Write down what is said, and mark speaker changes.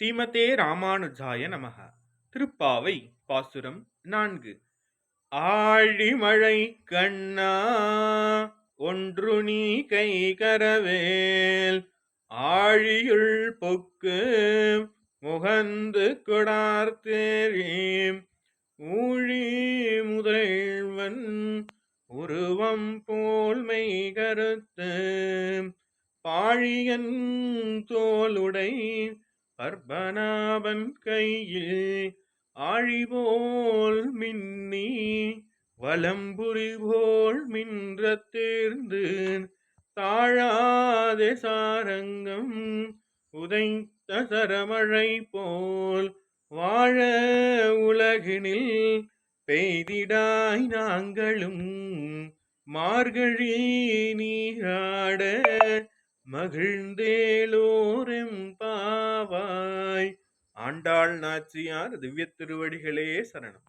Speaker 1: ஸ்ரீமதே ராமானுஜாய நமக. திருப்பாவை பாசுரம் நான்கு. ஆழிமழை கண்ணா ஒன்று நீ கை கரவேல். ஆழியுள் பொக்கு முகந்து கொடார்த்தேரீம் ஊழி முதல்வன் உருவம் போல்மை கருத்து. பாழியன் தோளுடை பர்பனாபன் கையில் ஆழிபோல் மின்னி வலம்புரிபோல் மின்ற தேர்ந்து தாழாதே சாரங்கம் உதைத்த சரமழை போல் வாழ உலகினில் பெய்திடாய் நாங்களும் மார்கழி நீராட மகிழ்ந்தேலோரெம்பாவாய் ஆண்டாள் நாச்சியார் திவ்ய திருவடிகளே சரணம்.